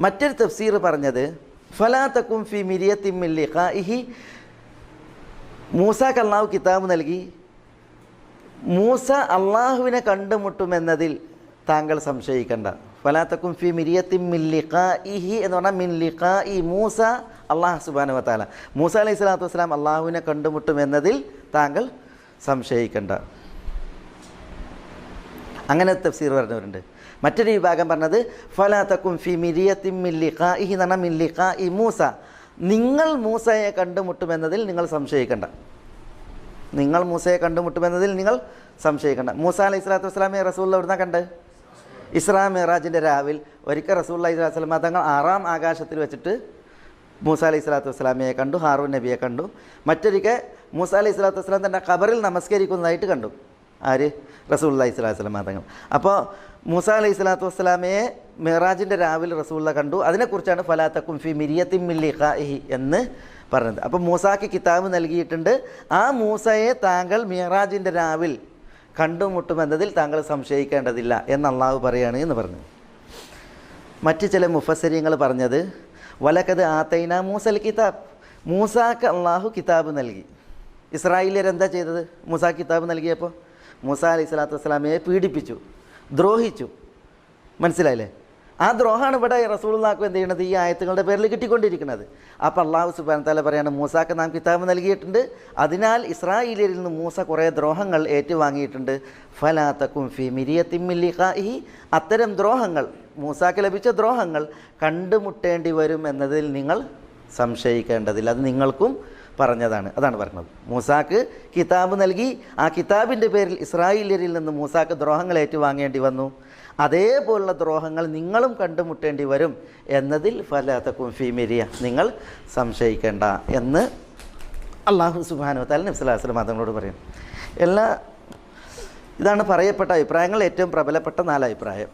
മറ്റൊരു തഫ്സീർ പറഞ്ഞത് ഫലാത്തക്കും ഫി മിരിയത്തിമ്മില്ലി ഖാഇഹി മൂസ അള്ളാഹു കിതാബ് നൽകി. മൂസ അള്ളാഹുവിനെ കണ്ടുമുട്ടുമെന്നതിൽ താങ്കൾ സംശയിക്കണ്ട. ഫലാത്തക്കും ഫി മിരിയത്തി മിൻ ലിഖാഇഹി എന്ന് പറഞ്ഞാൽ മിൻ ഇ മൂസ അള്ളാഹ് സുബാന വത്താല മൂസ അലൈഹി സ്വലാത്തു വസ്സലാം അള്ളാഹുവിനെ കണ്ടുമുട്ടുമെന്നതിൽ താങ്കൾ സംശയിക്കണ്ട. അങ്ങനെ തഫ്സീർ പറഞ്ഞവരുണ്ട്. മറ്റൊരു വിഭാഗം പറഞ്ഞത് ഫലാത്തക്കും ഫി മിരിയത്തിൻ മിൻ ഇഹി നണ മിൻ ലിഖാഇ മൂസ. നിങ്ങൾ മൂസയെ കണ്ടുമുട്ടുമെന്നതിൽ നിങ്ങൾ സംശയിക്കണ്ട. നിങ്ങൾ മൂസയെ കണ്ടുമുട്ടുമെന്നതിൽ നിങ്ങൾ സംശയിക്കണ്ട. മൂസ അലൈഹി സ്വലാത്തു വസ്സലാമെ റസൂൽ എവിടുന്ന കണ്ട് ഇസ്രാ മെഹറാജിന്റെ രാവിൽ. ഒരിക്കൽ റസൂൽ അലൈഹി സ്വലാത്തു വസ്ലാമ തങ്ങൾ ആറാം ആകാശത്തിൽ വെച്ചിട്ട് മൂസ അലൈഹി സ്വലാത്തു വസ്സലാമയെ കണ്ടു ഹാറൂൻ നബിയെ കണ്ടു. മറ്റൊരിക്കൽ മൂസ അലൈഹി സ്വലാത്തു വസ്സലാം തന്റെ ഖബറിൽ നമസ്കരിക്കുന്നതായിട്ട് കണ്ടു. ആര്? റസൂൽ അലൈഹി സ്വലാത്തു വസ്സലാമ തങ്ങൾ അപ്പോൾ മൂസ അലൈഹി സ്വലാത്തു വസ്സലാമയെ മെഹറാജിന്റെ രാവിലെ റസൂള്ള കണ്ടു. അതിനെക്കുറിച്ചാണ് ഫലാത്തക്കും ഫി മിരിയത്തിൻ മില്ലി ഖാഇഹി എന്ന് പറഞ്ഞത്. അപ്പോൾ മൂസാക്ക് കിതാബ് നൽകിയിട്ടുണ്ട്. ആ മൂസയെ താങ്കൾ മെഹറാജിന്റെ രാവിൽ കണ്ടുമുട്ടുമെന്നതിൽ താങ്കൾ സംശയിക്കേണ്ടതില്ല എന്ന് അള്ളാഹു പറയാണ് എന്ന് പറഞ്ഞു മറ്റ് ചില മുഫസര്യങ്ങൾ പറഞ്ഞത് വലക്കത് ആത്തൈന മൂസൽ കിതാബ്. മൂസാക്ക് അള്ളാഹു കിതാബ് നൽകി. ഇസ്രായേലിയർ എന്താ ചെയ്തത്? മൂസ കിതാബ് നൽകിയപ്പോൾ മൂസ അലൈഹി സ്വലാത്തു വസ്സലാമയെ പീഡിപ്പിച്ചു ദ്രോഹിച്ചു. മനസ്സിലായില്ലേ? ആ ദ്രോഹമാണ് ഇവിടെ റസൂൾനാക്കും എന്ത് ചെയ്യണത്? ഈ ആയത്തുകളുടെ പേരിൽ കിട്ടിക്കൊണ്ടിരിക്കുന്നത്. അപ്പോൾ അള്ളാഹു സുബാൻ താല പറയാണ് മൂസാക്ക് നാം കിതാബ് നൽകിയിട്ടുണ്ട്. അതിനാൽ ഇസ്രായേലിൽ നിന്ന് മൂസ കുറേ ദ്രോഹങ്ങൾ ഏറ്റുവാങ്ങിയിട്ടുണ്ട്. ഫലാത്തക്കും ഫി മിരിയത്തിമ്മില്ലി ഖാഇഹി അത്തരം ദ്രോഹങ്ങൾ മൂസാക്ക് ലഭിച്ച ദ്രോഹങ്ങൾ കണ്ടുമുട്ടേണ്ടി വരും എന്നതിൽ നിങ്ങൾ സംശയിക്കേണ്ടതില്ല. അത് നിങ്ങൾക്കും പറഞ്ഞതാണ് അതാണ് പറഞ്ഞത്. മൂസാക്ക് കിതാബ് നൽകി ആ കിതാബിന്റെ പേരിൽ ഇസ്രായേലിയരിൽ നിന്ന് മൂസാക്ക് ദ്രോഹങ്ങൾ ഏറ്റുവാങ്ങേണ്ടി വന്നു. അതേപോലുള്ള ദ്രോഹങ്ങൾ നിങ്ങളും കണ്ടുമുട്ടേണ്ടി വരും എന്നതിൽ ഫലാത്തക്കും ഫീമിരിയ നിങ്ങൾ സംശയിക്കേണ്ട എന്ന് അള്ളാഹു സുബാനു താല നബ്സലാസ്ലം അതങ്ങളോട് പറയും. എല്ലാ ഇതാണ് പറയപ്പെട്ട അഭിപ്രായങ്ങൾ ഏറ്റവും പ്രബലപ്പെട്ട നാല് അഭിപ്രായം